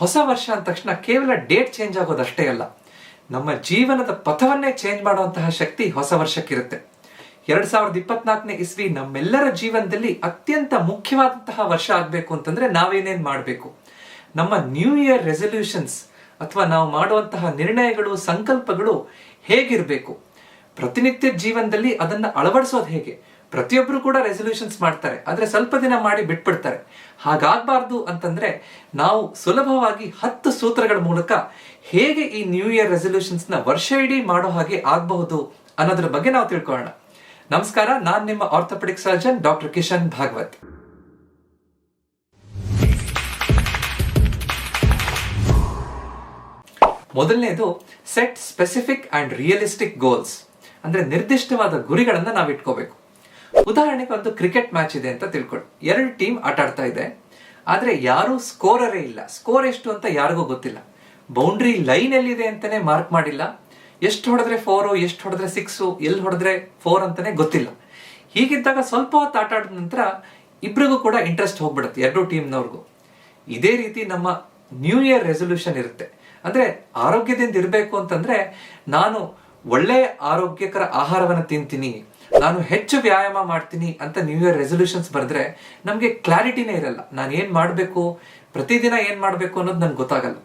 ಹೊಸ ವರ್ಷ ಅಂದ ತಕ್ಷಣ ಕೇವಲ ಡೇಟ್ ಚೇಂಜ್ ಆಗೋದಷ್ಟೇ ಅಲ್ಲ. ನಮ್ಮ ಜೀವನದ ಪಥವನ್ನೇ ಚೇಂಜ್ ಮಾಡುವಂತಹ ಶಕ್ತಿ ಹೊಸ ವರ್ಷಕ್ಕಿರುತ್ತೆ. ಎರಡ್ ಸಾವಿರದ ಇಪ್ಪತ್ನಾಲ್ಕನೇ ಇಸ್ವಿ ನಮ್ಮೆಲ್ಲರ ಜೀವನದಲ್ಲಿ ಅತ್ಯಂತ ಮುಖ್ಯವಾದಂತಹ ವರ್ಷ ಆಗ್ಬೇಕು ಅಂತಂದ್ರೆ ನಾವೇನೇನ್ ಮಾಡಬೇಕು? ನಮ್ಮ ನ್ಯೂ ಇಯರ್ ರೆಸಲ್ಯೂಷನ್ಸ್ ಅಥವಾ ನಾವು ಮಾಡುವಂತಹ ನಿರ್ಣಯಗಳು, ಸಂಕಲ್ಪಗಳು ಹೇಗಿರಬೇಕು? ಪ್ರತಿನಿತ್ಯ ಜೀವನದಲ್ಲಿ ಅದನ್ನ ಅಳವಡಿಸೋದು ಹೇಗೆ? ಪ್ರತಿಯೊಬ್ಬರು ಕೂಡ ರೆಸಲ್ಯೂಷನ್ಸ್ ಮಾಡ್ತಾರೆ. ಆದ್ರೆ ಸ್ವಲ್ಪ ದಿನ ಮಾಡಿ ಬಿಟ್ಬಿಡ್ತಾರೆ. ಹಾಗಾಗಬಾರ್ದು ಅಂತಂದ್ರೆ ನಾವು ಸುಲಭವಾಗಿ ಹತ್ತು ಸೂತ್ರಗಳ ಮೂಲಕ ಹೇಗೆ ಈ ನ್ಯೂ ಇಯರ್ ರೆಸಲ್ಯೂಷನ್ಸ್ನ ವರ್ಷ ಇಡೀ ಮಾಡೋ ಹಾಗೆ ಆಗಬಹುದು ಅನ್ನೋದ್ರ ಬಗ್ಗೆ ನಾವು ತಿಳ್ಕೊಳ್ಳೋಣ. ನಮಸ್ಕಾರ, ನಾನು ನಿಮ್ಮ orthopaedic surgeon doctor Kishan Bhagwat ಮೊದಲನೇದು set specific and realistic goals ಅಂದ್ರೆ ನಿರ್ದಿಷ್ಟವಾದ ಗುರಿಗಳನ್ನ ನಾವು ಇಟ್ಕೋಬೇಕು ಉದಾಹರಣೆಗೆ ಒಂದು ಕ್ರಿಕೆಟ್ ಮ್ಯಾಚ್ ಇದೆ ಅಂತ ತಿಳ್ಕೊಳ್ಳಿ ಎರಡು ಟೀಮ್ ಆಟ ಆಡ್ತಾ ಇದೆ. ಆದ್ರೆ ಯಾರು ಸ್ಕೋರರೇ ಇಲ್ಲ. ಸ್ಕೋರ್ ಎಷ್ಟು ಅಂತ ಯಾರಿಗೂ ಗೊತ್ತಿಲ್ಲ. ಬೌಂಡ್ರಿ ಲೈನ್ ಎಲ್ಲಿದೆ ಅಂತಾನೆ ಮಾರ್ಕ್ ಮಾಡಿಲ್ಲ. ಎಷ್ಟು ಹೊಡೆದ್ರೆ ಫೋರು ಎಷ್ಟು ಹೊಡೆದ್ರೆ ಸಿಕ್ಸು ಎಲ್ಲಿ ಹೊಡೆದ್ರೆ ಫೋರ್ ಅಂತಾನೆ ಗೊತ್ತಿಲ್ಲ. ಹೀಗಿದ್ದಾಗ ಸ್ವಲ್ಪ ಹೊತ್ತು ಆಟ ಆಡಿದ ನಂತರ ಇಬ್ಬರಿಗೂ ಕೂಡ ಇಂಟ್ರೆಸ್ಟ್ ಹೋಗ್ಬಿಡುತ್ತೆ, ಎರಡು ಟೀಮ್ನವ್ರಿಗೂ ಇದೇ ರೀತಿ ನಮ್ಮ ನ್ಯೂ ಇಯರ್ ರೆಸೊಲ್ಯೂಷನ್ ಇರುತ್ತೆ. ಅಂದ್ರೆ ಆರೋಗ್ಯದಿಂದ ಇರಬೇಕು ಅಂತಂದ್ರೆ ನಾನು ಒಳ್ಳೆಯ ಆರೋಗ್ಯಕರ ಆಹಾರವನ್ನು ತಿಂತೀನಿ ನಾನು ಹೆಚ್ಚು ವ್ಯಾಯಾಮ ಮಾಡ್ತೀನಿ ಅಂತ ನ್ಯೂ ಇಯರ್ ರೆಸೊಲ್ಯೂಷನ್ಸ್ ಬರೆದ್ರೆ ನಮಗೆ ಕ್ಲಾರಿಟಿನೇ ಇರಲ್ಲ. ನಾನು ಏನು ಮಾಡಬೇಕು? ಪ್ರತಿದಿನ ಏನು ಮಾಡಬೇಕು ಅನ್ನೋದು ನನಗೆ ಗೊತ್ತಾಗಲ್ಲ.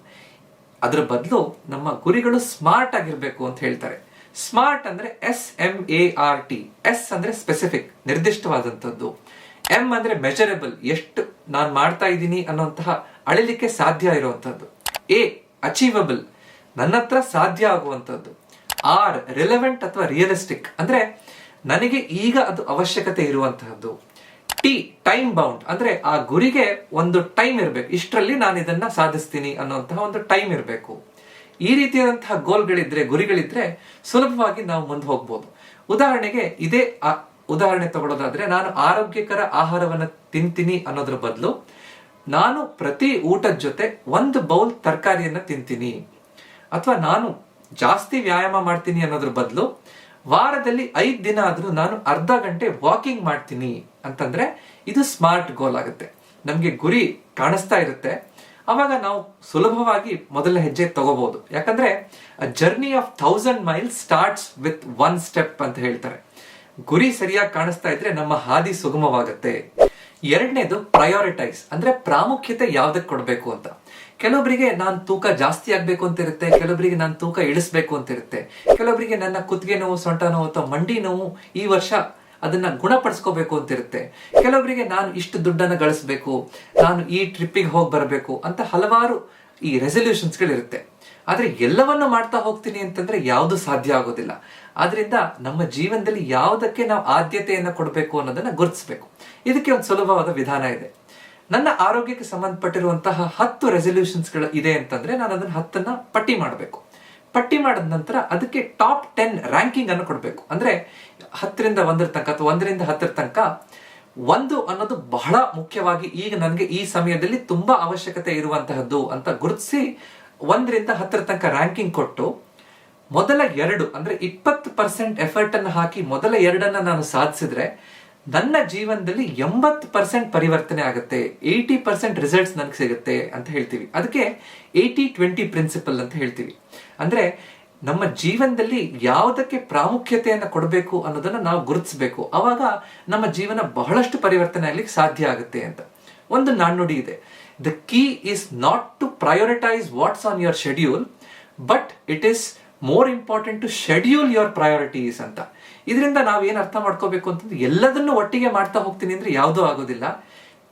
ಅದರ ಬದಲು ನಮ್ಮ ಗುರಿಗಳು ಸ್ಮಾರ್ಟ್ ಆಗಿರಬೇಕು ಅಂತ ಹೇಳ್ತಾರೆ. ಸ್ಮಾರ್ಟ್ ಅಂದ್ರೆ S M A R T S ಅಂದ್ರೆ ಸ್ಪೆಸಿಫಿಕ್ ನಿರ್ದಿಷ್ಟವಾದಂಥದ್ದು. ಎಂ ಅಂದ್ರೆ ಮೆಜರಬಲ್ ಎಷ್ಟು ನಾನು ಮಾಡ್ತಾ ಇದ್ದೀನಿ ಅನ್ನೋಂತಹ ಅಳಿಲಿಕ್ಕೆ ಸಾಧ್ಯ ಇರುವಂತದ್ದು ಎ ಅಚೀವಬಲ್ ನನ್ನ ಹತ್ರ ಸಾಧ್ಯ ಆಗುವಂಥದ್ದು. ಆರ್ ರಿಲೆವೆಂಟ್ ಅಥವಾ ರಿಯಲಿಸ್ಟಿಕ್ ಅಂದ್ರೆ ನನಗೆ ಈಗ ಅದು ಅವಶ್ಯಕತೆ ಇರುವಂತಹದ್ದು. ಟಿ ಟೈಮ್ ಬೌಂಡ್ ಅಂದ್ರೆ ಆ ಗುರಿಗೆ ಒಂದು ಟೈಮ್ ಇರಬೇಕು. ಇಷ್ಟರಲ್ಲಿ ನಾನು ಇದನ್ನ ಸಾಧಿಸ್ತೀನಿ ಅನ್ನುವಂತಹ ಒಂದು ಟೈಮ್ ಇರಬೇಕು. ಈ ರೀತಿಯಾದಂತಹ ಗೋಲ್ಗಳಿದ್ರೆ ಗುರಿಗಳಿದ್ರೆ ಸುಲಭವಾಗಿ ನಾವು ಮುಂದೆ ಹೋಗ್ಬೋದು. ಉದಾಹರಣೆಗೆ ಇದೇ ಉದಾಹರಣೆ ತಗೊಳ್ಳೋದಾದ್ರೆ ನಾನು ಆರೋಗ್ಯಕರ ಆಹಾರವನ್ನ ತಿಂತೀನಿ ಅನ್ನೋದ್ರ ಬದಲು ನಾನು ಪ್ರತಿ ಊಟದ ಜೊತೆ ಒಂದು ಬೌಲ್ ತರಕಾರಿಯನ್ನ ತಿಂತೀನಿ. ಅಥವಾ ನಾನು ಜಾಸ್ತಿ ವ್ಯಾಯಾಮ ಮಾಡ್ತೀನಿ ಅನ್ನೋದ್ರ ಬದಲು ವಾರದಲ್ಲಿ ಐದು ದಿನ ಆದರೂ ನಾನು ಅರ್ಧ ಗಂಟೆ ವಾಕಿಂಗ್ ಮಾಡ್ತೀನಿ ಅಂತಂದ್ರೆ ಇದು ಸ್ಮಾರ್ಟ್ ಗೋಲ್ ಆಗುತ್ತೆ. ನಮಗೆ ಗುರಿ ಕಾಣಿಸ್ತಾ ಇರುತ್ತೆ. ಅವಾಗ ನಾವು ಸುಲಭವಾಗಿ ಮೊದಲ ಹೆಜ್ಜೆ ತಗೋಬಹುದು ಯಾಕಂದ್ರೆ journey of thousand miles starts with one step ಅಂತ ಹೇಳ್ತಾರೆ. ಗುರಿ ಸರಿಯಾಗಿ ಕಾಣಿಸ್ತಾ ಇದ್ರೆ ನಮ್ಮ ಹಾದಿ ಸುಗಮವಾಗುತ್ತೆ. ಎರಡನೇದು ಪ್ರಯಾರಿಟೈಸ್ ಅಂದ್ರೆ ಪ್ರಾಮುಖ್ಯತೆ ಯಾವ್ದಕ್ಕೆ ಕೊಡಬೇಕು ಅಂತ. ಕೆಲವೊಬ್ಬರಿಗೆ ನಾನು ತೂಕ ಜಾಸ್ತಿ ಆಗ್ಬೇಕು ಅಂತ ಇರುತ್ತೆ ಕೆಲವೊಬ್ಬರಿಗೆ ನಾನು ತೂಕ ಇಳಿಸ್ಬೇಕು ಅಂತ ಇರುತ್ತೆ ಕೆಲವೊಬ್ಬರಿಗೆ ನನ್ನ ಕುತ್ತಿಗೆ ನೋವು, ಸೊಂಟ ನೋವು ಅಥವಾ ಮಂಡಿ ನೋವು ಈ ವರ್ಷ ಅದನ್ನ ಗುಣಪಡಿಸ್ಕೋಬೇಕು ಅಂತ ಇರುತ್ತೆ ಕೆಲವೊಬ್ಬರಿಗೆ ನಾನು ಇಷ್ಟು ದುಡ್ಡನ್ನ ಗಳಿಸ್ಬೇಕು, ನಾನು ಈ ಟ್ರಿಪ್ಪಿಗೆ ಹೋಗಿ ಬರಬೇಕು ಅಂತ ಹಲವಾರು ಈ ರೆಸಲ್ಯೂಷನ್ಸ್ ಗಳಿರುತ್ತೆ ಆದ್ರೆ ಎಲ್ಲವನ್ನು ಮಾಡ್ತಾ ಹೋಗ್ತೀನಿ ಅಂತಂದ್ರೆ ಯಾವುದು ಸಾಧ್ಯ ಆಗೋದಿಲ್ಲ. ಆದ್ರಿಂದ ನಮ್ಮ ಜೀವನದಲ್ಲಿ ಯಾವುದಕ್ಕೆ ನಾವು ಆದ್ಯತೆಯನ್ನ ಕೊಡಬೇಕು ಅನ್ನೋದನ್ನ ಗುರುತಿಸಬೇಕು. ಇದಕ್ಕೆ ಒಂದು ಸುಲಭವಾದ ವಿಧಾನ ಇದೆ. ನನ್ನ ಆರೋಗ್ಯಕ್ಕೆ ಸಂಬಂಧಪಟ್ಟಿರುವಂತಹ ಹತ್ತು ರೆಸಲ್ಯೂಷನ್ಸ್ಗಳು ಇದೆ ಅಂತಂದ್ರೆ ನಾನು ಅದನ್ನ ಹತ್ತನ್ನ ಪಟ್ಟಿ ಮಾಡಬೇಕು. ಪಟ್ಟಿ ಮಾಡಿದ ನಂತರ ಅದಕ್ಕೆ ಟಾಪ್ ಟೆನ್ ರ್ಯಾಂಕಿಂಗ್ ಅನ್ನು ಕೊಡಬೇಕು. ಅಂದ್ರೆ ಹತ್ತರಿಂದ ಒಂದರ ತನಕ ಅಥವಾ ಒಂದರಿಂದ ಹತ್ತರ ತನಕ ಒಂದು ಅನ್ನೋದು ಬಹಳ ಮುಖ್ಯವಾಗಿ ಈಗ ನನಗೆ ಈ ಸಮಯದಲ್ಲಿ ತುಂಬಾ ಅವಶ್ಯಕತೆ ಇರುವಂತಹದ್ದು ಅಂತ ಗುರುತಿಸಿ ಒಂದರಿಂದ ಹತ್ತರ ತನಕ ರ್ಯಾಂಕಿಂಗ್ ಕೊಟ್ಟು ಮೊದಲ ಎರಡು ಅಂದ್ರೆ ಇಪ್ಪತ್ತು ಪರ್ಸೆಂಟ್ ಎಫರ್ಟ್ ಅನ್ನು ಹಾಕಿ ಮೊದಲ ಎರಡನ್ನ ನಾನು ಸಾಧಿಸಿದ್ರೆ ನನ್ನ ಜೀವನದಲ್ಲಿ ಎಂಬತ್ತು ಪರ್ಸೆಂಟ್ ಪರಿವರ್ತನೆ ಆಗುತ್ತೆ, ಏಯ್ಟಿ ಪರ್ಸೆಂಟ್ ರಿಸಲ್ಟ್ಸ್ ನನಗೆ ಸಿಗುತ್ತೆ ಅಂತ ಹೇಳ್ತೀವಿ. ಅದಕ್ಕೆ ಏಯ್ಟಿ ಟ್ವೆಂಟಿ ಪ್ರಿನ್ಸಿಪಲ್ ಅಂತ ಹೇಳ್ತೀವಿ. ಅಂದರೆ ನಮ್ಮ ಜೀವನದಲ್ಲಿ ಯಾವುದಕ್ಕೆ ಪ್ರಾಮುಖ್ಯತೆಯನ್ನು ಕೊಡಬೇಕು ಅನ್ನೋದನ್ನು ನಾವು ಗುರುತಿಸಬೇಕು. ಆವಾಗ ನಮ್ಮ ಜೀವನ ಬಹಳಷ್ಟು ಪರಿವರ್ತನೆ ಆಗ್ಲಿಕ್ಕೆ ಸಾಧ್ಯ ಆಗುತ್ತೆ ಅಂತ. ಒಂದು ನಾಣ್ಣುಡಿ ಇದೆ. The key is not to prioritise what's on your schedule but it is more important to schedule your priorities ಅಂತ. ಇದರಿಂದ ನಾವು ಏನ್ ಅರ್ಥ ಮಾಡ್ಕೋಬೇಕು ಅಂತಂದ್ರೆ ಎಲ್ಲದನ್ನು ಒಟ್ಟಿಗೆ ಮಾಡ್ತಾ ಹೋಗ್ತೀನಿ ಅಂದ್ರೆ ಯಾವುದೂ ಆಗೋದಿಲ್ಲ.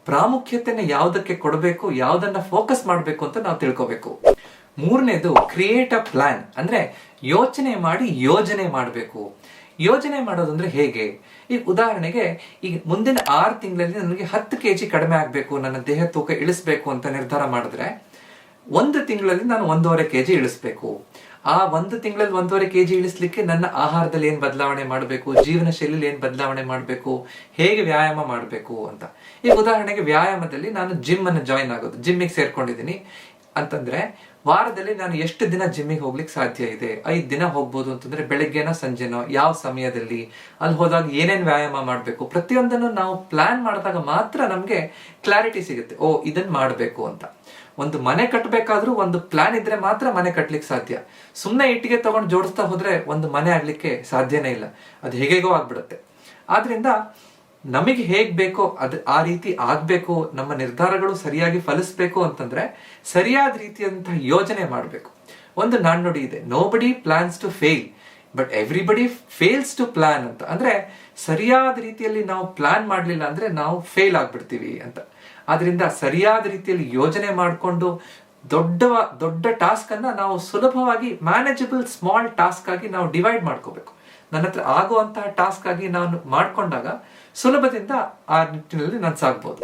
ಪ್ರಾಮುಖ್ಯತೆನ ಯಾವುದಕ್ಕೆ ಕೊಡಬೇಕು, ಯಾವುದನ್ನ ಫೋಕಸ್ ಮಾಡಬೇಕು ಅಂತ ನಾವು ತಿಳ್ಕೋಬೇಕು. ಮೂರನೇದು ಕ್ರಿಯೇಟ್ ಅ ಪ್ಲಾನ್ ಅಂದ್ರೆ ಯೋಚನೆ ಮಾಡಿ ಯೋಜನೆ ಮಾಡಬೇಕು. ಯೋಜನೆ ಮಾಡೋದಂದ್ರೆ ಹೇಗೆ? ಈ ಉದಾಹರಣೆಗೆ ಈಗ ಮುಂದಿನ ಆರು ತಿಂಗಳಲ್ಲಿ ನನಗೆ ಹತ್ತು ಕೆಜಿ ಕಡಿಮೆ ಆಗಬೇಕು, ನನ್ನ ದೇಹ ತೂಕ ಇಳಿಸ್ಬೇಕು ಅಂತ ನಿರ್ಧಾರ ಮಾಡಿದ್ರೆ, ಒಂದು ತಿಂಗಳಲ್ಲಿ ನಾನು ಒಂದೂವರೆ ಕೆಜಿ ಇಳಿಸ್ಬೇಕು. ಆ ಒಂದು ತಿಂಗಳಲ್ಲಿ ಒಂದೂವರೆ ಕೆಜಿ ಇಳಿಸ್ಲಿಕ್ಕೆ ನನ್ನ ಆಹಾರದಲ್ಲಿ ಏನು ಬದಲಾವಣೆ ಮಾಡಬೇಕು? ಜೀವನ ಶೈಲಿಯಲ್ಲಿ ಏನು ಬದಲಾವಣೆ ಮಾಡಬೇಕು? ಹೇಗೆ ವ್ಯಾಯಾಮ ಮಾಡಬೇಕು ಅಂತ. ಈಗ ಉದಾಹರಣೆಗೆ ವ್ಯಾಯಾಮದಲ್ಲಿ ನಾನು ಜಿಮ್ ಅನ್ನು ಜಾಯಿನ್ ಆಗೋದು. ಜಿಮ್ಮಿಗೆ ಸೇರ್ಕೊಂಡಿದ್ದೀನಿ. ಅಂತಂದ್ರೆ, ವಾರದಲ್ಲಿ ನಾನು ಎಷ್ಟು ದಿನ ಜಿಮ್ಮಿಗೆ ಹೋಗ್ಲಿಕ್ಕೆ ಸಾಧ್ಯ ಇದೆ? ಐದು ದಿನ ಹೋಗ್ಬೋದು ಅಂತಂದ್ರೆ ಬೆಳಗ್ಗೆನೋ ಸಂಜೆನೋ ಯಾವ ಸಮಯದಲ್ಲಿ? ಅಲ್ಲಿ ಹೋದಾಗ ಏನೇನು ವ್ಯಾಯಾಮ ಮಾಡಬೇಕು? ಪ್ರತಿಯೊಂದನ್ನು ನಾವು ಪ್ಲಾನ್ ಮಾಡಿದಾಗ ಮಾತ್ರ ನಮಗೆ ಕ್ಲಾರಿಟಿ ಸಿಗುತ್ತೆ. ಓ ಇದನ್ನು ಮಾಡಬೇಕು ಅಂತ. ಒಂದು ಮನೆ ಕಟ್ಟಬೇಕಾದ್ರೂ ಒಂದು ಪ್ಲಾನ್ ಇದ್ರೆ ಮಾತ್ರ ಮನೆ ಕಟ್ಟಲಿಕ್ಕೆ ಸಾಧ್ಯ. ಸುಮ್ಮನೆ ಇಟ್ಟಿಗೆ ತಗೊಂಡು ಜೋಡಿಸ್ತಾ ಹೋದ್ರೆ ಒಂದು ಮನೆ ಆಗ್ಲಿಕ್ಕೆ ಸಾಧ್ಯನೇ ಇಲ್ಲ. ಅದು ಹೇಗೇಗೋ ಆಗ್ಬಿಡುತ್ತೆ. ಆದ್ರಿಂದ ನಮಗೆ ಹೇಗ್ ಬೇಕೋ ಅದ್ ಆ ರೀತಿ ಆಗ್ಬೇಕು, ನಮ್ಮ ನಿರ್ಧಾರಗಳು ಸರಿಯಾಗಿ ಫಲಿಸ್ಬೇಕು ಅಂತಂದ್ರೆ ಸರಿಯಾದ ರೀತಿಯಂತಹ ಯೋಜನೆ ಮಾಡಬೇಕು. ಒಂದು ನಾಣ್ಣುಡಿ ಇದೆ. Nobody plans to fail but everybody fails to plan ಅಂತ. ಅಂದ್ರೆ ಸರಿಯಾದ ರೀತಿಯಲ್ಲಿ ನಾವು ಪ್ಲಾನ್ ಮಾಡಲಿಲ್ಲ ಅಂದ್ರೆ ನಾವು ಫೇಲ್ ಆಗ್ಬಿಡ್ತೀವಿ ಅಂತ. ಆದ್ರಿಂದ ಸರಿಯಾದ ರೀತಿಯಲ್ಲಿ ಯೋಜನೆ ಮಾಡಿಕೊಂಡು ದೊಡ್ಡ ದೊಡ್ಡ ಟಾಸ್ಕ್ ಅನ್ನ ನಾವು ಸುಲಭವಾಗಿ ಮ್ಯಾನೇಜಬಲ್ ಸ್ಮಾಲ್ ಟಾಸ್ಕ್ ಆಗಿ ನಾವು ಡಿವೈಡ್ ಮಾಡ್ಕೋಬೇಕು. ನನ್ನ ಹತ್ರ ಆಗುವಂತಹ ಟಾಸ್ಕ್ ಆಗಿ ನಾನು ಮಾಡ್ಕೊಂಡಾಗ ಸುಲಭದಿಂದ ಆ ನಿಟ್ಟಿನಲ್ಲಿ ನಾನು ಸಾಗ್ಬೋದು.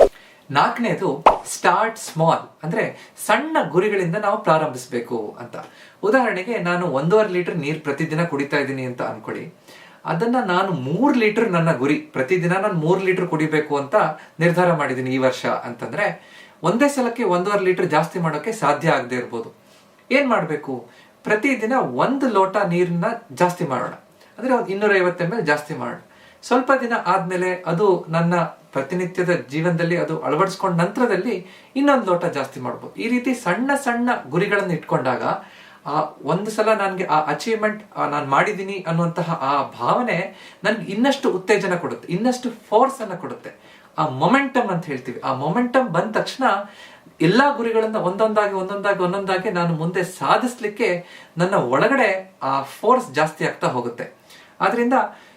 ನಾಲ್ಕನೇದು ಸ್ಟಾರ್ಟ್ ಸ್ಮಾಲ್ ಅಂದ್ರೆ ಸಣ್ಣ ಗುರಿಗಳಿಂದ ನಾವು ಪ್ರಾರಂಭಿಸಬೇಕು ಅಂತ. ಉದಾಹರಣೆಗೆ ನಾನು ಒಂದೂವರೆ ಲೀಟರ್ ನೀರು ಪ್ರತಿದಿನ ಕುಡಿತಾ ಇದ್ದೀನಿ ಅಂತ ಅನ್ಕೊಳ್ಳಿ. ಅದನ್ನ ನಾನು ಮೂರ್ ಲೀಟರ್ ನನ್ನ ಗುರಿ, ಪ್ರತಿದಿನ ನಾನು ಮೂರ್ ಲೀಟರ್ ಕುಡಿಬೇಕು ಅಂತ ನಿರ್ಧಾರ ಮಾಡಿದ್ದೀನಿ ಈ ವರ್ಷ ಅಂತಂದ್ರೆ ಒಂದೇ ಸಲಕ್ಕೆ ಒಂದೂವರೆ ಲೀಟರ್ ಜಾಸ್ತಿ ಮಾಡೋಕೆ ಸಾಧ್ಯ ಆಗದೆ ಇರ್ಬೋದು. ಏನ್ ಮಾಡಬೇಕು? ಪ್ರತಿದಿನ ಒಂದು ಲೋಟ ನೀರನ್ನ ಜಾಸ್ತಿ ಮಾಡೋಣ. ಅಂದ್ರೆ ಇನ್ನೂರ ಐವತ್ತು ಎಲ್ ಜಾಸ್ತಿ ಮಾಡೋಣ. ಸ್ವಲ್ಪ ದಿನ ಆದ್ಮೇಲೆ ಅದು ನನ್ನ ಪ್ರತಿನಿತ್ಯದ ಜೀವನದಲ್ಲಿ ಅದು ಅಳವಡಿಸ್ಕೊಂಡ ನಂತರದಲ್ಲಿ ಇನ್ನೊಂದು ಲೋಟ ಜಾಸ್ತಿ ಮಾಡ್ಬೋದು. ಈ ರೀತಿ ಸಣ್ಣ ಸಣ್ಣ ಗುರಿಗಳನ್ನು ಇಟ್ಕೊಂಡಾಗ ಆ ಒಂದು ಸಲ ನನಗೆ ಆ ಅಚೀವ್ಮೆಂಟ್ ನಾನು ಮಾಡಿದ್ದೀನಿ ಅನ್ನುವಂತಹ ಆ ಭಾವನೆ ನನ್ಗೆ ಇನ್ನಷ್ಟು ಉತ್ತೇಜನ ಕೊಡುತ್ತೆ, ಇನ್ನಷ್ಟು ಫೋರ್ಸ್ ಅನ್ನ ಕೊಡುತ್ತೆ. ಆ ಮೊಮೆಂಟಮ್ ಅಂತ ಹೇಳ್ತೀವಿ. ಆ ಮೊಮೆಂಟಮ್ ಬಂದ ತಕ್ಷಣ ಎಲ್ಲಾ ಗುರಿಗಳನ್ನ ಒಂದೊಂದಾಗಿ ಒಂದೊಂದಾಗಿ ಒಂದೊಂದಾಗಿ ನಾನು ಮುಂದೆ ಸಾಧಿಸ್ಲಿಕ್ಕೆ ನನ್ನ ಒಳಗಡೆ ಆ ಫೋರ್ಸ್ ಜಾಸ್ತಿ ಆಗ್ತಾ ಹೋಗುತ್ತೆ. ಆದ್ರಿಂದ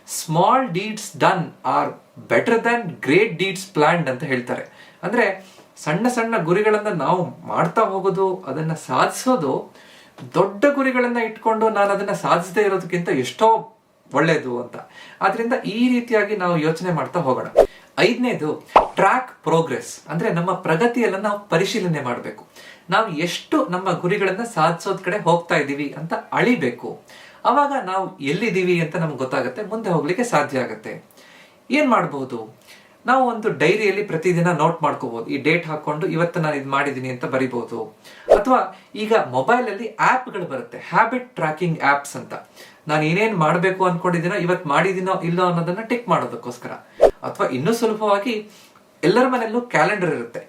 small deeds done are better than great deeds planned ಅಂತ ಹೇಳ್ತಾರೆ. ಅಂದ್ರೆ ಸಣ್ಣ ಸಣ್ಣ ಗುರಿಗಳನ್ನ ನಾವು ಮಾಡ್ತಾ ಹೋಗೋದು, ಅದನ್ನ ಸಾಧಿಸೋದು ದೊಡ್ಡ ಗುರಿಗಳನ್ನ ಇಟ್ಕೊಂಡು ನಾನು ಅದನ್ನ ಸಾಧಿಸದೇ ಇರೋದಕ್ಕಿಂತ ಎಷ್ಟೋ ಒಳ್ಳೇದು ಅಂತ. ಆದ್ರಿಂದ ಈ ರೀತಿಯಾಗಿ ನಾವು ಯೋಚನೆ ಮಾಡ್ತಾ ಹೋಗೋಣ. ಐದನೇದು ಟ್ರ್ಯಾಕ್ ಪ್ರೋಗ್ರೆಸ್ ಅಂದ್ರೆ ನಮ್ಮ ಪ್ರಗತಿಯನ್ನ ನಾವು ಪರಿಶೀಲನೆ ಮಾಡಬೇಕು. ನಾವು ಎಷ್ಟು ನಮ್ಮ ಗುರಿಗಳನ್ನ ಸಾಧಿಸೋದ್ ಕಡೆ ಹೋಗ್ತಾ ಇದ್ದೀವಿ ಅಂತ ಅಳಿಬೇಕು. ಅವಾಗ ನಾವು ಎಲ್ಲಿದ್ದೀವಿ ಅಂತ ನಮ್ಗೆ ಗೊತ್ತಾಗುತ್ತೆ, ಮುಂದೆ ಹೋಗ್ಲಿಕ್ಕೆ ಸಾಧ್ಯ ಆಗುತ್ತೆ. ಏನ್ ಮಾಡಬಹುದು ನಾವು ಒಂದು ಡೈರಿಯಲ್ಲಿ ಪ್ರತಿದಿನ ನೋಟ್ ಮಾಡ್ಕೋಬಹುದು ಈ ಡೇಟ್ ಹಾಕೊಂಡು ಇವತ್ತು ನಾನು ಇದು ಮಾಡಿದ್ದೀನಿ ಅಂತ ಬರಿಬಹುದು ಅಥವಾ ಈಗ ಮೊಬೈಲ್ ಅಲ್ಲಿ ಗಳು ಬರುತ್ತೆ. ಹ್ಯಾಬಿಟ್ ಟ್ರ್ಯಾಕಿಂಗ್ ಆಪ್ಸ್ ಅಂತ. ನಾನು ಏನೇನ್ ಮಾಡಬೇಕು ಅನ್ಕೊಂಡಿದ್ದೀನೋ, ಇವತ್ತು ಮಾಡಿದ್ದೀನೋ ಇಲ್ಲೋ ಅನ್ನೋದನ್ನ ಟಿಕ್ ಮಾಡೋದಕ್ಕೋಸ್ಕರ. ಅಥವಾ ಇನ್ನೂ ಸುಲಭವಾಗಿ ಎಲ್ಲರ ಮನೆಯಲ್ಲೂ ಕ್ಯಾಲೆಂಡರ್ ಇರುತ್ತೆ.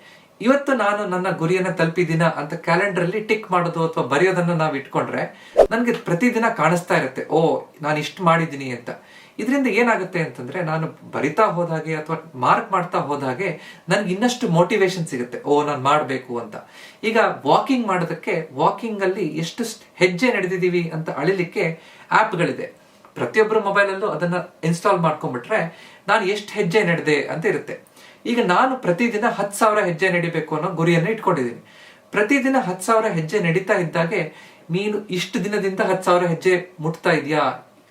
ಇವತ್ತು ನಾನು ನನ್ನ ಗುರಿಯನ್ನ ತಲುಪಿದಿನ ಅಂತ ಕ್ಯಾಲೆಂಡರ್ ಅಲ್ಲಿ ಟಿಕ್ ಮಾಡೋದು ಅಥವಾ ಬರೆಯೋದನ್ನ ನಾವು ಇಟ್ಕೊಂಡ್ರೆ ನನಗೆ ಪ್ರತಿದಿನ ಕಾಣಿಸ್ತಾ ಇರುತ್ತೆ, ಓ, ನಾನು ಇಷ್ಟು ಮಾಡಿದ್ದೀನಿ ಅಂತ. ಇದರಿಂದ ಏನಾಗುತ್ತೆ ಅಂತಂದ್ರೆ ನಾನು ಬರಿತಾ ಹೋದಾಗೆ ಅಥವಾ ಮಾರ್ಕ್ ಮಾಡ್ತಾ ಹೋದಾಗೆ ನನ್ಗೆ ಇನ್ನಷ್ಟು ಮೋಟಿವೇಶನ್ ಸಿಗುತ್ತೆ, ಓ, ನಾನು ಮಾಡಬೇಕು ಅಂತ. ಈಗ ವಾಕಿಂಗ್ ಮಾಡೋದಕ್ಕೆ ವಾಕಿಂಗ್ ಅಲ್ಲಿ ಎಷ್ಟು ಹೆಜ್ಜೆ ನಡೆದಿದ್ದೀವಿ ಅಂತ ಅಳಿಲಿಕ್ಕೆ ಆ್ಯಪ್ಗಳಿದೆ ಪ್ರತಿಯೊಬ್ಬರ ಮೊಬೈಲಲ್ಲೂ ಅದನ್ನ ಇನ್ಸ್ಟಾಲ್ ಮಾಡ್ಕೊಂಡ್ಬಿಟ್ರೆ ನಾನು ಎಷ್ಟು ಹೆಜ್ಜೆ ನಡೆದೆ ಅಂತ ಇರುತ್ತೆ. ಈಗ ನಾನು ಪ್ರತಿದಿನ ಹತ್ತು ಸಾವಿರ ಹೆಜ್ಜೆ ನಡಿಬೇಕು ಅನ್ನೋ ಗುರಿಯನ್ನು ಇಟ್ಕೊಂಡಿದ್ದೀನಿ. ಪ್ರತಿದಿನ ಹತ್ತು ಸಾವಿರ ಹೆಜ್ಜೆ ನಡೀತಾ ಇದ್ದಾಗೆ ನೀನು ಇಷ್ಟು ದಿನದಿಂದ ಹತ್ತು ಸಾವಿರ ಹೆಜ್ಜೆ ಮುಟ್ತಾ ಇದೆಯಾ?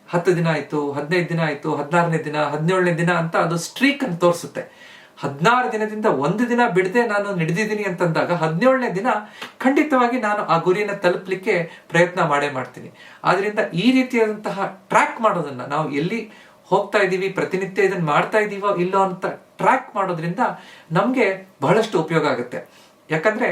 ಹತ್ತು ದಿನ ಆಯ್ತು, ಹದಿನೈದು ದಿನ ಆಯ್ತು, ಹದಿನಾರನೇ ದಿನ, ಹದಿನೇಳನೇ ದಿನ ಅಂತ ಅದು ಸ್ಟ್ರೀಕ್ ಅಂತ ತೋರಿಸುತ್ತೆ. ಹದಿನಾರು ದಿನದಿಂದ ಒಂದು ದಿನ ಬಿಡದೆ ನಾನು ನಡೆದಿದ್ದೀನಿ ಅಂತಂದಾಗ ಹದಿನೇಳನೇ ದಿನ ಖಂಡಿತವಾಗಿ ನಾನು ಆ ಗುರಿಯನ್ನು ತಲುಪಲಿಕ್ಕೆ ಪ್ರಯತ್ನ ಮಾಡೇ ಮಾಡ್ತೀನಿ. ಆದ್ರಿಂದ ಈ ರೀತಿಯಾದಂತಹ ಟ್ರ್ಯಾಕ್ ಮಾಡೋದನ್ನ ನಾವು ಎಲ್ಲಿ ಹೋಗ್ತಾ ಇದ್ದೀವಿ ಪ್ರತಿನಿತ್ಯ ಇದನ್ನ ಮಾಡ್ತಾ ಇದೀವೋ ಇಲ್ಲೋ ಅಂತ ಟ್ರ್ಯಾಕ್ ಮಾಡೋದ್ರಿಂದ ನಮ್ಗೆ ಬಹಳಷ್ಟು ಉಪಯೋಗ ಆಗುತ್ತೆ. ಯಾಕಂದ್ರೆ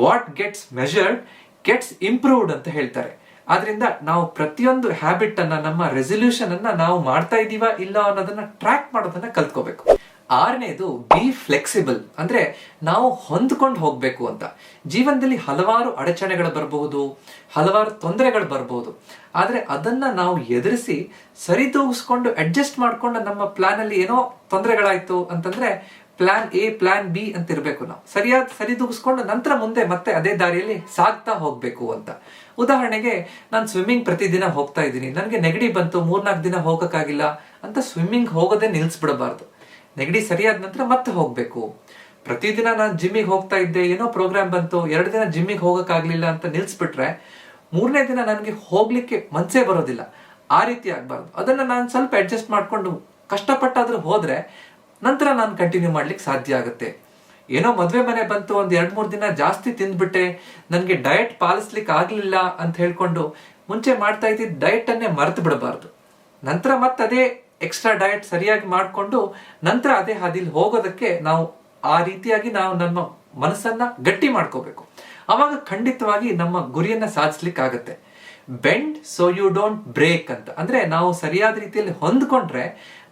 what gets measured gets improved ಅಂತ ಹೇಳ್ತಾರೆ. ಆದ್ರಿಂದ ನಾವು ಪ್ರತಿಯೊಂದು ಹ್ಯಾಬಿಟ್ ಅನ್ನ, ನಮ್ಮ ರೆಸೊಲ್ಯೂಷನ್ ಅನ್ನ ನಾವು ಮಾಡ್ತಾ ಇದೀವ ಇಲ್ಲ ಅನ್ನೋದನ್ನ ಟ್ರ್ಯಾಕ್ ಮಾಡೋದನ್ನ ಕಲ್ತ್ಕೋಬೇಕು. ಆರನೇದು ಬಿ ಫ್ಲೆಕ್ಸಿಬಲ್ ಅಂದ್ರೆ ನಾವು ಹೊಂದ್ಕೊಂಡು ಹೋಗ್ಬೇಕು ಅಂತ. ಜೀವನದಲ್ಲಿ ಹಲವಾರು ಅಡಚಣೆಗಳು ಬರಬಹುದು, ಹಲವಾರು ತೊಂದರೆಗಳು ಬರಬಹುದು. ಆದ್ರೆ ಅದನ್ನ ನಾವು ಎದುರಿಸಿ ಸರಿದೂಗಿಸ್ಕೊಂಡು ಅಡ್ಜಸ್ಟ್ ಮಾಡ್ಕೊಂಡು ನಮ್ಮ ಪ್ಲಾನ್ ಅಲ್ಲಿ ಏನೋ ತೊಂದರೆಗಳಾಯ್ತು ಅಂತಂದ್ರೆ ಪ್ಲಾನ್ ಎ ಪ್ಲಾನ್ ಬಿ ಅಂತ ಇರಬೇಕು ನಾವು. ಸರಿಯಾದ, ಸರಿದೂಗಿಸ್ಕೊಂಡು ನಂತರ ಮುಂದೆ ಮತ್ತೆ ಅದೇ ದಾರಿಯಲ್ಲಿ ಸಾಗ್ತಾ ಹೋಗ್ಬೇಕು ಅಂತ. ಉದಾಹರಣೆಗೆ, ನಾನು ಸ್ವಿಮ್ಮಿಂಗ್ ಪ್ರತಿದಿನ ಹೋಗ್ತಾ ಇದ್ದೀನಿ. ನನಗೆ ನೆಗಡಿ ಬಂತು ಮೂರ್ನಾಲ್ಕು ದಿನ ಹೋಗಕ್ಕಾಗಿಲ್ಲ ಅಂತ ಸ್ವಿಮ್ಮಿಂಗ್ ಹೋಗೋದೇ ನಿಲ್ಸ್ಬಿಡಬಾರ್ದು. ನೆಗಡಿ ಸರಿಯಾದ ನಂತರ ಮತ್ತೆ ಹೋಗ್ಬೇಕು. ಪ್ರತಿದಿನ ನಾನು ಜಿಮ್ಮಿಗೆ ಹೋಗ್ತಾ ಇದ್ದೆ, ಏನೋ ಪ್ರೋಗ್ರಾಮ್ ಬಂತು, ಎರಡು ದಿನ ಜಿಮ್ಮಿಗೆ ಹೋಗೋಕ್ಕಾಗಲಿಲ್ಲ ಅಂತ ನಿಲ್ಸ್ಬಿಟ್ರೆ ಮೂರನೇ ದಿನ ನನಗೆ ಹೋಗ್ಲಿಕ್ಕೆ ಮನಸ್ಸೇ ಬರೋದಿಲ್ಲ. ಆ ರೀತಿ ಆಗ್ಬಾರ್ದು. ಅದನ್ನ ನಾನು ಸ್ವಲ್ಪ ಅಡ್ಜಸ್ಟ್ ಮಾಡ್ಕೊಂಡು ಕಷ್ಟಪಟ್ಟಾದರೂ ಹೋದರೆ ನಂತರ ನಾನು ಕಂಟಿನ್ಯೂ ಮಾಡ್ಲಿಕ್ಕೆ ಸಾಧ್ಯ ಆಗುತ್ತೆ. ಏನೋ ಮದುವೆ ಮನೆ ಬಂತು, ಒಂದು ಎರಡು ಮೂರು ದಿನ ಜಾಸ್ತಿ ತಿಂದ್ಬಿಟ್ಟೆ, ನನಗೆ ಡಯಟ್ ಪಾಲಿಸ್ಲಿಕ್ಕೆ ಆಗಲಿಲ್ಲ ಅಂತ ಹೇಳ್ಕೊಂಡು ಮುಂಚೆ ಮಾಡ್ತಾ ಇದ್ದಿದ್ದ ಡಯಟ್ ಅನ್ನೇ ಮರೆತು ಬಿಡಬಾರ್ದು ನಂತರ ಮತ್ತೆ ಅದೇ ಎಕ್ಸ್ಟ್ರಾ ಡಯಟ್ ಸರಿಯಾಗಿ ಮಾಡಿಕೊಂಡು ನಂತರ ಅದೇ ಹಾದಿಲಿ ಹೋಗೋದಕ್ಕೆ ನಾವು ಆ ರೀತಿಯಾಗಿ ನಾವು ನಮ್ಮ ಮನಸ್ಸನ್ನ ಗಟ್ಟಿ ಮಾಡ್ಕೋಬೇಕು. ಅವಾಗ ಖಂಡಿತವಾಗಿ ನಮ್ಮ ಗುರಿಯನ್ನ ಸಾಧಿಸ್ಲಿಕ್ಕಾಗತ್ತೆ. Bend so you don't break ಅಂತ. ಅಂದ್ರೆ ನಾವು ಸರಿಯಾದ ರೀತಿಯಲ್ಲಿ ಹೊಂದ್ಕೊಂಡ್ರೆ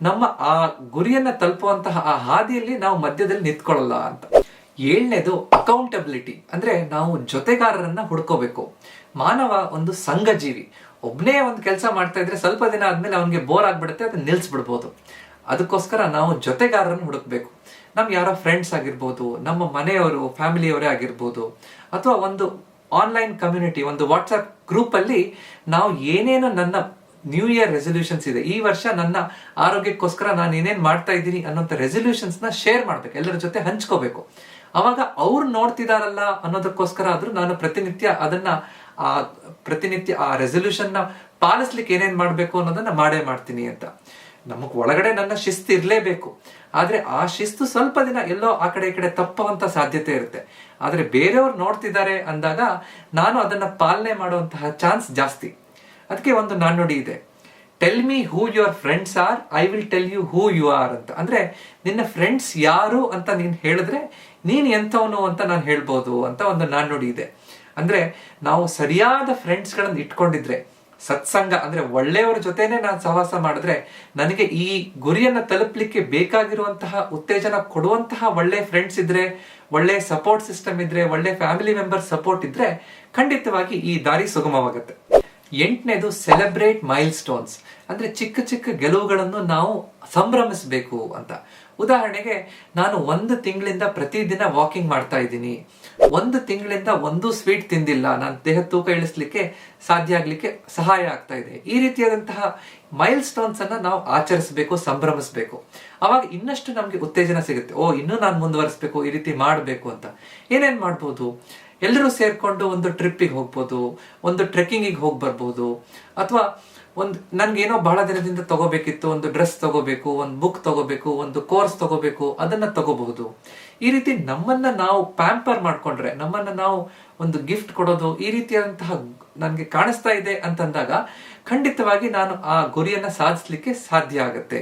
ನಮ್ಮ ಆ ಗುರಿಯನ್ನ ತಲುಪುವಂತಹ ಆ ಹಾದಿಯಲ್ಲಿ ನಾವು ಮಧ್ಯದಲ್ಲಿ ನಿಂತ್ಕೊಳ್ಳಲ್ಲ ಅಂತ. ಏಳನೇದು ಅಕೌಂಟಬಿಲಿಟಿ ಅಂದ್ರೆ ನಾವು ಜೊತೆಗಾರರನ್ನ ಹುಡ್ಕೋಬೇಕು. ಮಾನವ ಒಂದು ಸಂಘಜೀವಿ. ಒಬ್ನೇ ಒಂದು ಕೆಲಸ ಮಾಡ್ತಾ ಇದ್ರೆ ಸ್ವಲ್ಪ ದಿನ ಆದ್ಮೇಲೆ ಅವನಿಗೆ ಬೋರ್ ಆಗ್ಬಿಡುತ್ತೆ, ಅದನ್ನ ನಿಲ್ಸ್ಬಿಡ್ಬೋದು. ಅದಕ್ಕೋಸ್ಕರ ನಾವು ಜೊತೆಗಾರರನ್ನು ಹುಡುಕ್ಬೇಕು. ನಮ್ ಯಾರೋ ಫ್ರೆಂಡ್ಸ್ ಆಗಿರ್ಬೋದು, ನಮ್ಮ ಮನೆಯವರು ಫ್ಯಾಮಿಲಿಯವರೇ ಆಗಿರ್ಬೋದು, ಅಥವಾ ಒಂದು ಆನ್ಲೈನ್ ಕಮ್ಯುನಿಟಿ ಒಂದು ವಾಟ್ಸಪ್ ಗ್ರೂಪ್ ಅಲ್ಲಿ ನಾವು ಏನೇನು ನನ್ನ ನ್ಯೂ ಇಯರ್ ರೆಸೊಲ್ಯೂಷನ್ಸ್ ಇದೆ. ಈ ವರ್ಷ ನನ್ನ ಆರೋಗ್ಯಕ್ಕೋಸ್ಕರ ನಾನು ಏನೇನು ಮಾಡ್ತಾ ಇದ್ದೀನಿ ಅನ್ನೋಂಥ ರೆಸೊಲ್ಯೂಷನ್ಸ್ನ ಶೇರ್ ಮಾಡ್ಬೇಕು, ಎಲ್ಲರ ಜೊತೆ ಹಂಚ್ಕೋಬೇಕು. ಅವಾಗ ಅವ್ರು ನೋಡ್ತಿದಾರಲ್ಲ ಅನ್ನೋದಕ್ಕೋಸ್ಕರ ಆದ್ರೂ ನಾನು ಪ್ರತಿನಿತ್ಯ ಅದನ್ನ ಆ ಪ್ರತಿನಿತ್ಯ ಆ ರೆಸೊಲ್ಯೂಷನ್ನ ಪಾಲಿಸ್ಲಿಕ್ಕೆ ಏನೇನ್ ಮಾಡ್ಬೇಕು ಅನ್ನೋದನ್ನ ಮಾಡೇ ಮಾಡ್ತೀನಿ ಅಂತ. ನಮಗ್ ಒಳಗಡೆ ನನ್ನ ಶಿಸ್ತು ಇರಲೇಬೇಕು. ಆದ್ರೆ ಆ ಶಿಸ್ತು ಸ್ವಲ್ಪ ದಿನ ಎಲ್ಲೋ ಆ ಕಡೆ ಈ ಕಡೆ ತಪ್ಪುವಂತ ಸಾಧ್ಯತೆ ಇರುತ್ತೆ. ಆದ್ರೆ ಬೇರೆಯವ್ರು ನೋಡ್ತಿದ್ದಾರೆ ಅಂದಾಗ ನಾನು ಅದನ್ನ ಪಾಲನೆ ಮಾಡುವಂತಹ ಚಾನ್ಸ್ ಜಾಸ್ತಿ. ಅದಕ್ಕೆ ಒಂದು ನಾಣ್ಣುಡಿ ಇದೆ. Tell me who your friends are I will tell you who you are ಅಂತ. ಅಂದ್ರೆ ನಿನ್ನ ಫ್ರೆಂಡ್ಸ್ ಯಾರು ಅಂತ ನೀನ್ ಹೇಳಿದ್ರೆ ನೀನ್ ಎಂಥವನು ಅಂತ ನಾನು ಹೇಳ್ಬೋದು ಅಂತ ಒಂದು ನಾಣ್ಣುಡಿ ಇದೆ. ಅಂದ್ರೆ ನಾವು ಸರಿಯಾದ ಫ್ರೆಂಡ್ಸ್ ಗಳನ್ನ ಇಟ್ಕೊಂಡಿದ್ರೆ, ಸತ್ಸಂಗ ಅಂದ್ರೆ ಒಳ್ಳೆಯವರ ಜೊತೆನೆ ನಾನು ಸಹವಾಸ ಮಾಡಿದ್ರೆ, ನನಗೆ ಈ ಗುರಿಯನ್ನ ತಲುಪಲಿಕ್ಕೆ ಬೇಕಾಗಿರುವಂತಹ ಉತ್ತೇಜನ ಕೊಡುವಂತಹ ಒಳ್ಳೆ ಫ್ರೆಂಡ್ಸ್ ಇದ್ರೆ, ಒಳ್ಳೆ ಸಪೋರ್ಟ್ ಸಿಸ್ಟಮ್ ಇದ್ರೆ, ಒಳ್ಳೆ ಫ್ಯಾಮಿಲಿ ಮೆಂಬರ್ ಸಪೋರ್ಟ್ ಇದ್ರೆ ಖಂಡಿತವಾಗಿ ಈ ದಾರಿ ಸುಗಮವಾಗುತ್ತೆ. ಎಂಟನೇದು ಸೆಲೆಬ್ರೇಟ್ ಮೈಲ್ ಸ್ಟೋನ್ಸ್ ಅಂದ್ರೆ ಚಿಕ್ಕ ಚಿಕ್ಕ ಗೆಲುವುಗಳನ್ನು ನಾವು ಸಂಭ್ರಮಿಸಬೇಕು ಅಂತ. ಉದಾಹರಣೆಗೆ, ನಾನು ಒಂದು ತಿಂಗಳಿಂದ ಪ್ರತಿದಿನ ವಾಕಿಂಗ್ ಮಾಡ್ತಾ ಇದ್ದೀನಿ. ಒಂದು ತಿಂಗಳಿಂದ ಒಂದು ಸ್ವೀಟ್ ತಿಂದಿಲ್ಲ. ನಾನು ದೇಹ ತೂಕ ಇಳಿಸ್ಲಿಕ್ಕೆ ಸಾಧ್ಯ ಆಗ್ಲಿಕ್ಕೆ ಸಹಾಯ ಆಗ್ತಾ ಇದೆ. ಈ ರೀತಿಯಾದಂತಹ ಮೈಲ್ ಸ್ಟೋನ್ಸ್ ಅನ್ನ ನಾವು ಆಚರಿಸಬೇಕು, ಸಂಭ್ರಮಿಸಬೇಕು. ಅವಾಗ ಇನ್ನಷ್ಟು ನಮ್ಗೆ ಉತ್ತೇಜನ ಸಿಗುತ್ತೆ. ಓ, ಇನ್ನೂ ನಾನು ಮುಂದುವರಿಸಬೇಕು, ಈ ರೀತಿ ಮಾಡಬೇಕು ಅಂತ. ಏನೇನ್ ಮಾಡ್ಬೋದು? ಎಲ್ಲರೂ ಸೇರ್ಕೊಂಡು ಒಂದು ಟ್ರಿಪ್ಪಿಗೆ ಹೋಗ್ಬೋದು, ಒಂದು ಟ್ರೆಕ್ಕಿಂಗಿಗೆ ಹೋಗಿ ಬರ್ಬೋದು, ಅಥವಾ ಒಂದು ನನ್ಗೇನೋ ಬಹಳ ದಿನದಿಂದ ತಗೋಬೇಕಿತ್ತು, ಒಂದು ಡ್ರೆಸ್ ತಗೋಬೇಕು, ಒಂದು ಬುಕ್ ತಗೋಬೇಕು, ಒಂದು ಕೋರ್ಸ್ ತಗೋಬೇಕು, ಅದನ್ನ ತಗೋಬಹುದು. ಈ ರೀತಿ ನಮ್ಮನ್ನ ನಾವು ಪ್ಯಾಂಪರ್ ಮಾಡ್ಕೊಂಡ್ರೆ, ನಮ್ಮನ್ನ ನಾವು ಒಂದು ಗಿಫ್ಟ್ ಕೊಡೋದು ಈ ರೀತಿಯಾದಂತಹ ನನಗೆ ಕಾಣಿಸ್ತಾ ಇದೆ ಅಂತಂದಾಗ ಖಂಡಿತವಾಗಿ ನಾನು ಆ ಗುರಿಯನ್ನ ಸಾಧಿಸ್ಲಿಕ್ಕೆ ಸಾಧ್ಯ ಆಗುತ್ತೆ.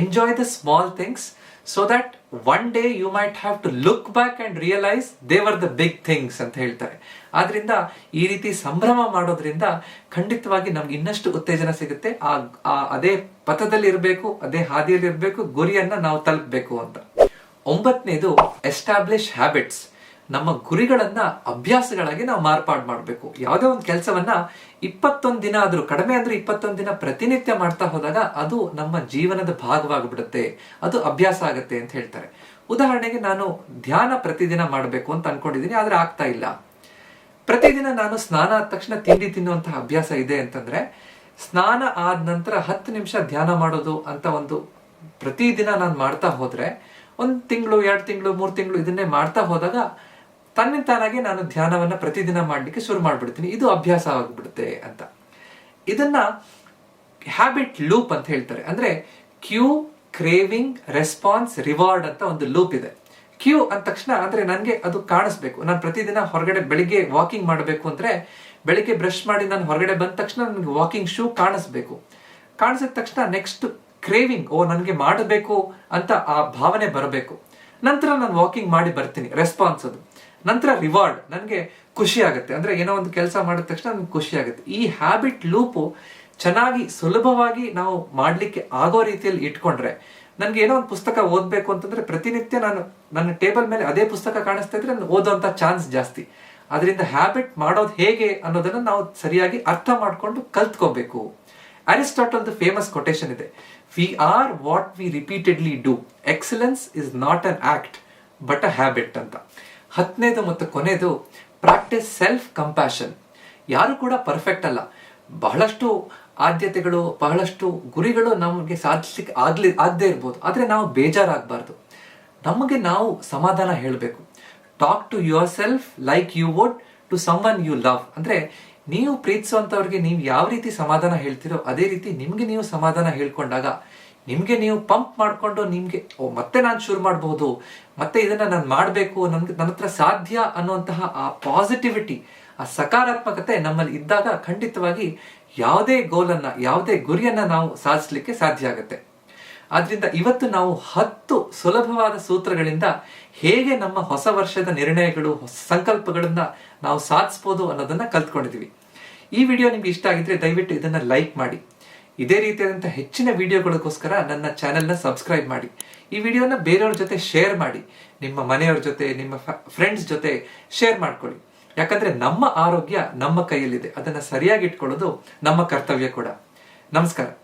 Enjoy the small things so that one day you might have to look back and realise they were the big things ಅಂತ ಹೇಳ್ತಾರೆ. ಆದ್ರಿಂದ ಈ ರೀತಿ ಸಂಭ್ರಮ ಮಾಡೋದ್ರಿಂದ ಖಂಡಿತವಾಗಿ ನಮ್ಗೆ ಇನ್ನಷ್ಟು ಉತ್ತೇಜನ ಸಿಗುತ್ತೆ. ಆ ಅದೇ ಪಥದಲ್ಲಿ ಇರಬೇಕು, ಅದೇ ಹಾದಿಯಲ್ಲಿ ಇರಬೇಕು, ಗುರಿಯನ್ನ ನಾವು ತಲುಪಬೇಕು ಅಂತ. ಒಂಬತ್ತನೇದು ಎಸ್ಟಾಬ್ಲಿಷ್ ಹ್ಯಾಬಿಟ್ಸ್ ನಮ್ಮ ಗುರಿಗಳನ್ನ, ಅಭ್ಯಾಸಗಳಾಗಿ ನಾವು ಮಾರ್ಪಾಡು ಮಾಡಬೇಕು. ಯಾವುದೇ ಒಂದು ಕೆಲಸವನ್ನ ಇಪ್ಪತ್ತೊಂದು ದಿನ ಆದರೂ, ಕಡಿಮೆ ಅಂದ್ರೆ ಇಪ್ಪತ್ತೊಂದು ದಿನ ಪ್ರತಿನಿತ್ಯ ಮಾಡ್ತಾ ಹೋದಾಗ ಅದು ನಮ್ಮ ಜೀವನದ ಭಾಗವಾಗಿಬಿಡುತ್ತೆ. ಅದು ಅಭ್ಯಾಸ ಆಗುತ್ತೆ ಅಂತ ಹೇಳ್ತಾರೆ. ಉದಾಹರಣೆಗೆ ನಾನು ಧ್ಯಾನ ಪ್ರತಿದಿನ ಮಾಡಬೇಕು ಅಂತ ಅನ್ಕೊಂಡಿದ್ದೀನಿ ಆದ್ರೆ ಆಗ್ತಾ ಇಲ್ಲ. ಪ್ರತಿದಿನ ನಾನು ಸ್ನಾನ ಆದ ತಕ್ಷಣ ತಿಂಡಿ ತಿನ್ನುವಂತಹ ಅಭ್ಯಾಸ ಇದೆ ಅಂತಂದ್ರೆ, ಸ್ನಾನ ಆದ ನಂತರ ಹತ್ತು ನಿಮಿಷ ಧ್ಯಾನ ಮಾಡೋದು ಅಂತ ಒಂದು ಪ್ರತಿದಿನ ನಾನು ಮಾಡ್ತಾ ಹೋದ್ರೆ, ಒಂದು ತಿಂಗಳು, ಎರಡು ತಿಂಗಳು, ಮೂರು ತಿಂಗಳು ಇದನ್ನೇ ಮಾಡ್ತಾ ಹೋದಾಗ ತನ್ನಿಂತಾನಾಗಿ ನಾನು ಧ್ಯಾನವನ್ನ ಪ್ರತಿದಿನ ಮಾಡ್ಲಿಕ್ಕೆ ಶುರು ಮಾಡ್ಬಿಡ್ತೀನಿ. ಇದು ಅಭ್ಯಾಸ ಆಗ್ಬಿಡುತ್ತೆ ಅಂತ. ಇದನ್ನ ಹ್ಯಾಬಿಟ್ ಲೂಪ್ ಅಂತ ಹೇಳ್ತಾರೆ. ಅಂದ್ರೆ ಕ್ಯೂ ಕ್ರೇವಿಂಗ್ ರೆಸ್ಪಾನ್ಸ್ ರಿವಾರ್ಡ್ ಅಂತ ಒಂದು ಲೂಪ್ ಇದೆ. ಕ್ಯೂ ಅಂದ ತಕ್ಷಣ ಅಂದ್ರೆ ನನಗೆ ಅದು ಕಾಣಿಸ್ಬೇಕು. ನಾನು ಪ್ರತಿದಿನ ಹೊರಗಡೆ ಬೆಳಿಗ್ಗೆ ವಾಕಿಂಗ್ ಮಾಡಬೇಕು ಅಂದ್ರೆ ಬೆಳಿಗ್ಗೆ ಬ್ರಷ್ ಮಾಡಿ ನಾನು ಹೊರಗಡೆ ಬಂದ ತಕ್ಷಣ ನನಗೆ ವಾಕಿಂಗ್ ಶೂ ಕಾಣಿಸ್ಬೇಕು. ಕಾಣಿಸಿದ ತಕ್ಷಣ ನೆಕ್ಸ್ಟ್ ಕ್ರೇವಿಂಗ್ ಓ, ನನಗೆ ಮಾಡಬೇಕು ಅಂತ ಆ ಭಾವನೆ ಬರಬೇಕು. ನಂತರ ನಾನು ವಾಕಿಂಗ್ ಮಾಡಿ ಬರ್ತೀನಿ. ರೆಸ್ಪಾನ್ಸ್ ಅದು. ನಂತರ ರಿವಾರ್ಡ್ ನನಗೆ ಖುಷಿ ಆಗುತ್ತೆ. ಅಂದರೆ ಏನೋ ಒಂದು ಕೆಲಸ ಮಾಡಿದ ತಕ್ಷಣ ನಮ್ಗೆ ಖುಷಿ ಆಗುತ್ತೆ. ಈ ಹ್ಯಾಬಿಟ್ ಲೂಪು ಚೆನ್ನಾಗಿ ಸುಲಭವಾಗಿ ನಾವು ಮಾಡಲಿಕ್ಕೆ ಆಗೋ ರೀತಿಯಲ್ಲಿ ಇಟ್ಕೊಂಡ್ರೆ, ನನಗೆ ಏನೋ ಒಂದು ಪುಸ್ತಕ ಓದಬೇಕು ಅಂತಂದ್ರೆ ಪ್ರತಿನಿತ್ಯ ನಾನು ನನ್ನ ಟೇಬಲ್ ಮೇಲೆ ಅದೇ ಪುಸ್ತಕ ಕಾಣಿಸ್ತಾ ಇದ್ರೆ ನಾನು ಓದೋಂತ ಚಾನ್ಸ್ ಜಾಸ್ತಿ. ಅದರಿಂದ ಹ್ಯಾಬಿಟ್ ಮಾಡೋದು ಹೇಗೆ ಅನ್ನೋದನ್ನು ನಾವು ಸರಿಯಾಗಿ ಅರ್ಥ ಮಾಡ್ಕೊಂಡು ಕಲ್ತ್ಕೋಬೇಕು. ಅರಿಸ್ಟಾಟಲ್ ದ ಫೇಮಸ್ ಕೊಟೇಶನ್ ಇದೆ. We are what we repeatedly do excellence is not an act but a habit ಅಂತ. ಹತ್ತನೇದು ಮತ್ತು ಕೊನೆಯದು ಪ್ರಾಕ್ಟೀಸ್ ಸೆಲ್ಫ್ ಕಂಪ್ಯಾಷನ್ ಯಾರು ಕೂಡ ಪರ್ಫೆಕ್ಟ್ ಅಲ್ಲ. ಬಹಳಷ್ಟು ಆದ್ಯತೆಗಳು, ಬಹಳಷ್ಟು ಗುರಿಗಳು ನಮಗೆ ಸಾಧಿಸ್ಲಿಕ್ಕೆ ಆಗ್ಲಿ, ಆಗದೆ ಇರ್ಬೋದು. ಆದರೆ ನಾವು ಬೇಜಾರಾಗಬಾರ್ದು. ನಮಗೆ ನಾವು ಸಮಾಧಾನ ಹೇಳಬೇಕು. Talk to yourself like you would to someone you love ಅಂದ್ರೆ ನೀವು ಪ್ರೀತಿಸುವಂಥವ್ರಿಗೆ ನೀವು ಯಾವ ರೀತಿ ಸಮಾಧಾನ ಹೇಳ್ತೀರೋ, ಅದೇ ರೀತಿ ನಿಮಗೆ ನೀವು ಸಮಾಧಾನ ಹೇಳ್ಕೊಂಡಾಗ ನಿಮ್ಗೆ ನೀವು ಪಂಪ್ ಮಾಡಿಕೊಂಡು ನಿಮಗೆ, ಓ, ಮತ್ತೆ ನಾನು ಶುರು ಮಾಡಬಹುದು ಮತ್ತೆ ಇದನ್ನ ನಾನು ಮಾಡಬೇಕು, ನನಗೆ ನನ್ನ ಹತ್ರ ಸಾಧ್ಯ ಅನ್ನುವಂತಹ ಆ ಪಾಸಿಟಿವಿಟಿ ಆ ಸಕಾರಾತ್ಮಕತೆ ನಮ್ಮಲ್ಲಿ ಇದ್ದಾಗ ಖಂಡಿತವಾಗಿ ಯಾವುದೇ ಗೋಲನ್ನು ಯಾವುದೇ ಗುರಿಯನ್ನ ನಾವು ಸಾಧಿಸಲಿಕ್ಕೆ ಸಾಧ್ಯ ಆಗುತ್ತೆ. ಆದ್ರಿಂದ ಇವತ್ತು ನಾವು ಹತ್ತು ಸುಲಭವಾದ ಸೂತ್ರಗಳಿಂದ ಹೇಗೆ ನಮ್ಮ ಹೊಸ ವರ್ಷದ ನಿರ್ಣಯಗಳು ಸಂಕಲ್ಪಗಳನ್ನು ಸಂಕಲ್ಪಗಳನ್ನ ನಾವು ಸಾಧಿಸ್ಬೋದು ಅನ್ನೋದನ್ನ ಕಲ್ತ್ಕೊಂಡಿದೀವಿ. ಈ ವಿಡಿಯೋ ನಿಮ್ಗೆ ಇಷ್ಟ ಆಗಿದ್ರೆ ದಯವಿಟ್ಟು ಇದನ್ನ ಲೈಕ್ ಮಾಡಿ. ಇದೇ ರೀತಿಯಾದಂತಹ ಹೆಚ್ಚಿನ ವಿಡಿಯೋಗಳಿಗೋಸ್ಕರ ನನ್ನ ಚಾನೆಲ್ನ ಸಬ್ಸ್ಕ್ರೈಬ್ ಮಾಡಿ. ಈ ವಿಡಿಯೋನ ಬೇರೆಯವ್ರ ಜೊತೆ ಶೇರ್ ಮಾಡಿ. ನಿಮ್ಮ ಮನೆಯವ್ರ ಜೊತೆ, ನಿಮ್ಮ ಫ್ರೆಂಡ್ಸ್ ಜೊತೆ ಶೇರ್ ಮಾಡ್ಕೊಳ್ಳಿ. ಯಾಕಂದ್ರೆ ನಮ್ಮ ಆರೋಗ್ಯ ನಮ್ಮ ಕೈಯಲ್ಲಿದೆ. ಅದನ್ನ ಸರಿಯಾಗಿ ಇಟ್ಕೊಳ್ಳೋದು ನಮ್ಮ ಕರ್ತವ್ಯ ಕೂಡ. ನಮಸ್ಕಾರ.